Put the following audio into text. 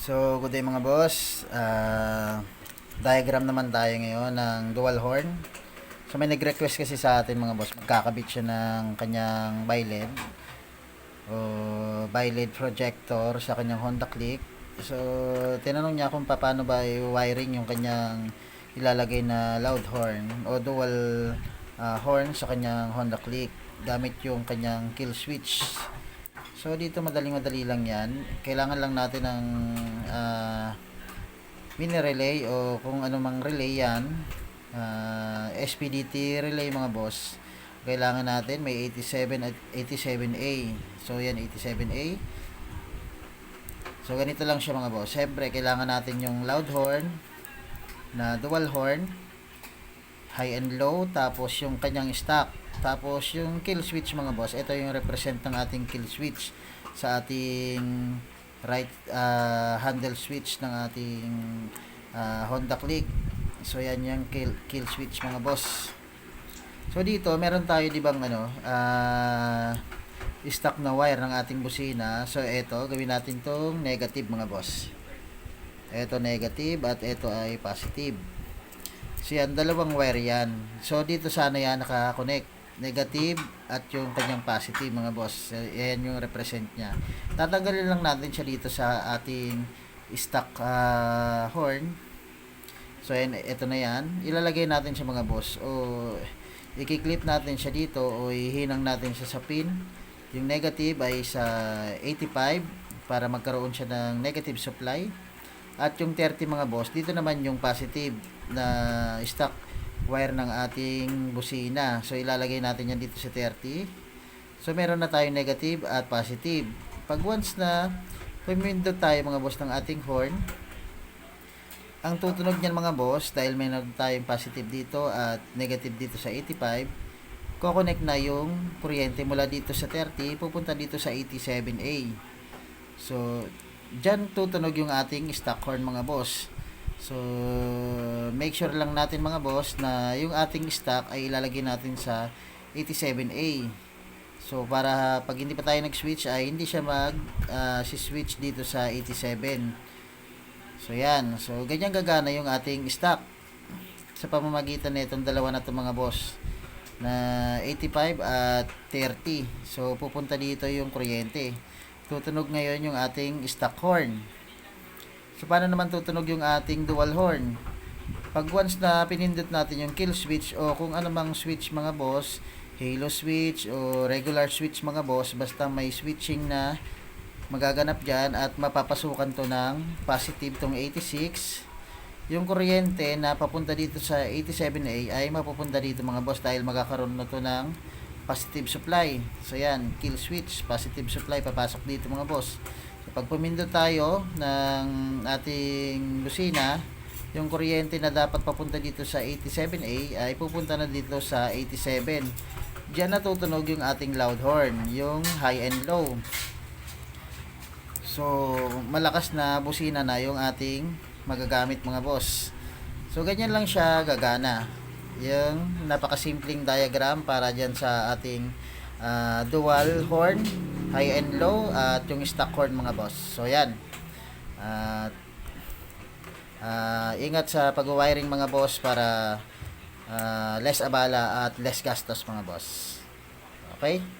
So, good day mga boss. Ah, diagram naman tayo ngayon ng dual horn. So, may nag-request kasi sa atin mga boss, magkakabit siya ng kanyang bi-LED o bi-LED projector sa kanyang Honda Click. So, tinanong niya kung paano ba i-wiring yung kanyang ilalagay na loud horn o dual ah, horn sa kanyang Honda Click gamit yung kanyang kill switch. So dito madaling-madali lang 'yan. Kailangan lang natin ng ah, mini relay o kung ano mang relay 'yan. Ah, SPDT relay mga boss. Kailangan natin may 87 at 87A. So yan 87A. So ganito lang siya mga boss. Siyempre kailangan natin yung loud horn na dual horn high and low tapos yung kanyang stock tapos yung kill switch mga boss ito yung represent ng ating kill switch sa ating right ah, handle switch ng ating ah, Honda Click. So yan yung kill, kill switch mga boss. So dito meron tayo di bang ano ah, stock na wire ng ating busina. So ito gawin natin tong negative mga boss. Ito negative at ito ay positive. So yan, dalawang wire yan. So dito sana yan nakakonect. Negative at yung kanyang positive mga boss. Yan yung represent niya. Tatanggalin lang natin siya dito sa ating stock ah, horn. So yan, ito na yan. Ilalagay natin siya mga boss. O i-clip natin siya dito o ihinang natin siya sa pin. Yung negative ay sa 85 para magkaroon siya ng negative supply. At yung 30 mga boss, dito naman yung positive na stock wire ng ating busina. So ilalagay natin yan dito sa 30. So meron na tayong negative at positive. Pag once na pumindot tayo mga boss ng ating horn, ang tutunog niyan mga boss, dahil meron tayong positive dito at negative dito sa 85, kokonek na yung kuryente mula dito sa 30, pupunta dito sa 87A. So, dyan tutunog yung ating stock horn mga boss. So, make sure lang natin mga boss na yung ating stock ay ilalagay natin sa 87A. So, para pag hindi pa tayo nag-switch ay hindi siya mag ah, si switch dito sa 87. So, yan. So, ganyan gagana yung ating stock sa pamamagitan nitong dalawa na to mga boss na 85 at 30. So, pupunta dito yung kuryente. Tutunog ngayon yung ating stock horn. So, paano naman tutunog yung ating dual horn? Pag once na pinindot natin yung kill switch o kung ano mang switch mga boss, halo switch o regular switch mga boss, basta may switching na magaganap dyan at mapapasukan to ng positive tong 86 yung kuryente na papunta dito sa 87A ay mapupunta dito mga boss dahil magkakaroon na to ng positive supply. So yan, kill switch, positive supply papasok dito mga boss. So pag pumindot tayo ng ating busina, yung kuryente na dapat papunta dito sa 87A ay pupunta na dito sa 87. Diyan natutunog yung ating loud horn, yung high and low. So, malakas na busina na yung ating magagamit mga boss. So, ganyan lang siya gagana yung napakasimpleng diagram para dyan sa ating ah, dual horn, high and low, at yung stock horn mga boss. So yan. At ah, ingat sa pag-wiring mga boss para ah, less abala at less gastos mga boss. Okay?